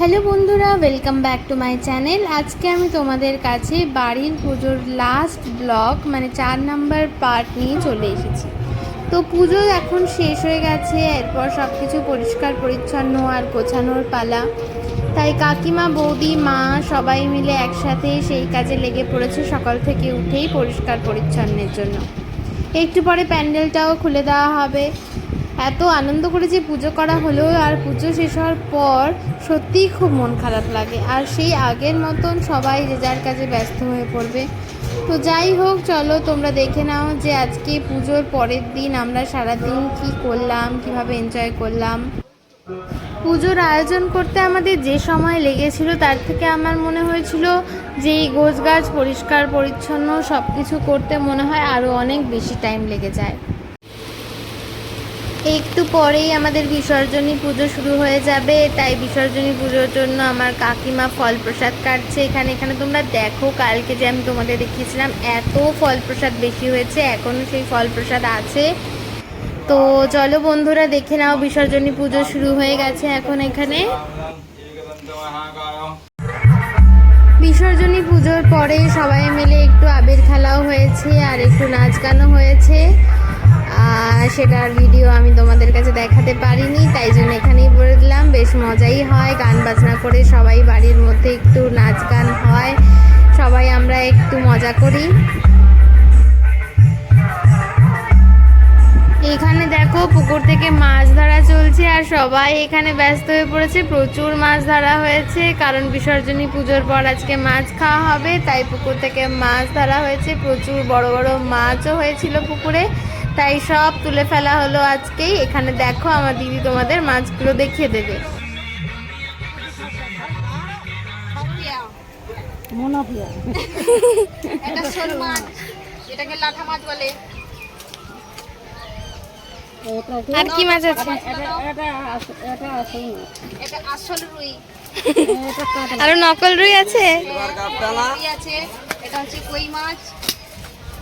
Hello বন্ধুরা welcome back to my channel আজকে আমি তোমাদের কাছে বাড়ির পুজোর লাস্ট ব্লগ মানে চার নাম্বার পার্ট নিয়ে চলে এসেছি। তো পুজো এখন শেষ হয়ে গেছে, এরপর সব কিছু পরিষ্কার, পরিচ্ছন্ন আর গোছানোর পালা। তাই কাকিমা, বৌদি, মা সবাই মিলে একসাথে সেই কাজে লেগে পড়েছে সকাল থেকে উঠেই পরিষ্কার, পরিচ্ছন্নের জন্য। একটু পরে প্যান্ডেলটাও খুলে দেওয়া হবে। এত আনন্দ করে যে পুজো করা হলো আর পুজো শেষ হওয়ার পর সত্যিই খুব মন খারাপ লাগে। আর সেই আগের মতন সবাই যে যার কাজে ব্যস্ত হয়ে পড়বে। তো যাই হোক, চলো তোমরা দেখে নাও যে আজকে পুজোর পরের দিন আমরা সারাদিন কি করলাম, কীভাবে এনজয় করলাম। পুজোর আয়োজন করতে আমাদের যে সময় লেগেছিল, তার থেকে আমার মনে হয়েছিল যে এই গোছ গাছ পরিষ্কার, পরিচ্ছন্ন সব কিছু করতে মনে হয় আরও অনেক বেশি টাইম লেগে যায়। একটু পরেই আমাদের বিসর্জনী পুজো শুরু হয়ে যাবে, তাই বিসর্জনী পুজোর জন্য আমার কাকিমা ফল প্রসাদ কাটছে এখানে। এখানে তোমরা দেখো, কালকে যে আমি তোমাদের দেখিয়েছিলাম, এত ফল প্রসাদ বেশি হয়েছে এখনও সেই ফল প্রসাদ আছে। তো চলো বন্ধুরা, দেখে নাও বিসর্জনী পুজো শুরু হয়ে গেছে এখন এখানে। বিসর্জনী পুজোর পরে সবাই মিলে একটু আবির খেলাও হয়েছে আর একটু নাচ গানও হয়েছে। সেটার ভিডিও আমি তোমাদের কাছে দেখাতে পারিনি, তাই জন্য এখানেই বলে দিলাম, বেশ মজাই হয়, গান বাজনা করে সবাই বাড়ির মধ্যে একটু নাচ গান হয়, সবাই আমরা একটু মজা করি। এখানে দেখো পুকুর থেকে মাছ ধরা চলছে আর সবাই এখানে ব্যস্ত হয়ে পড়েছে, প্রচুর মাছ ধরা হয়েছে, কারণ বিসর্জনী পুজোর পর আজকে মাছ খাওয়া হবে, তাই পুকুর থেকে মাছ ধরা হয়েছে, প্রচুর বড় বড় মাছও হয়েছিল পুকুরে। তাই সব তুলে ফেলা হলো আজকেই। এখানে দেখো আমার দিদি তোমাদের মাছগুলো দেখিয়ে দেবে। এটা শোল মাছ। এটাকে লাঠা মাছ বলে। আর কি মাছ আছে? এটা এটা আস- এটা আসল না এটা আসল রুই। এটা আরও নকল রুই আছে? রুই আছে এটা হচ্ছে কই মাছ?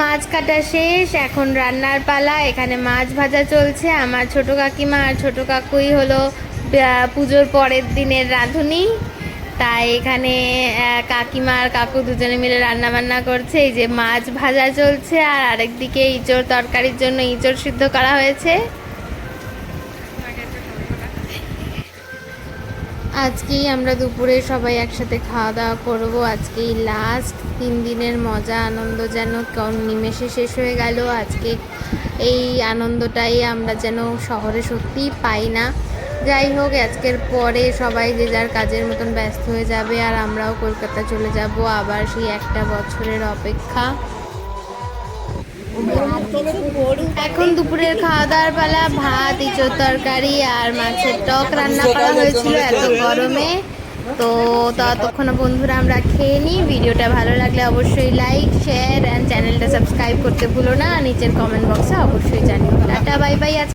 মাছ কাটা শেষ, এখন রান্নার পালা। এখানে মাছ ভাজা চলছে। আমার ছোট কাকিমা আর ছোট কাকুই হলো পুজোর পরের দিনের রাঁধুনি। তাই এখানে কাকিমা আর কাকু দুজনে মিলে রান্না বান্না করছে। এই যে মাছ ভাজা চলছে, আর আরেকদিকে ইঁচড় তরকারির জন্য ইঁচড় সিদ্ধ করা হয়েছে। আজকেই আমরা দুপুরে সবাই একসাথে খাওয়া দাওয়া করব। আজকেই লাস্ট তিন দিনের মজা, আনন্দ যেন নিমেষে শেষ হয়ে গেল। আজকে এই আনন্দটাই আমরা যেন শহরে সত্যিই পাই না। যাই হোক, আজকের পরে সবাই যে যার কাজের মতন ব্যস্ত হয়ে যাবে, আর আমরাও কলকাতা চলে যাব। আবার সেই একটা বছরের অপেক্ষা। এখন দুপুরের খাওয়া দাওয়ার পালা, ভাত, ইঁচড় তরকারি আর মাছের টক রান্না করা হয়েছিল এত গরমে। তো ততক্ষণ বন্ধুরা আমরা খেয়ে নিই। ভিডিওটা ভালো লাগলে অবশ্যই লাইক শেয়ার অ্যান্ড চ্যানেলটা সাবস্ক্রাইব করতে ভুলো না। নিচের কমেন্ট বক্সে অবশ্যই জানিও। টাটা বাই বাই আজ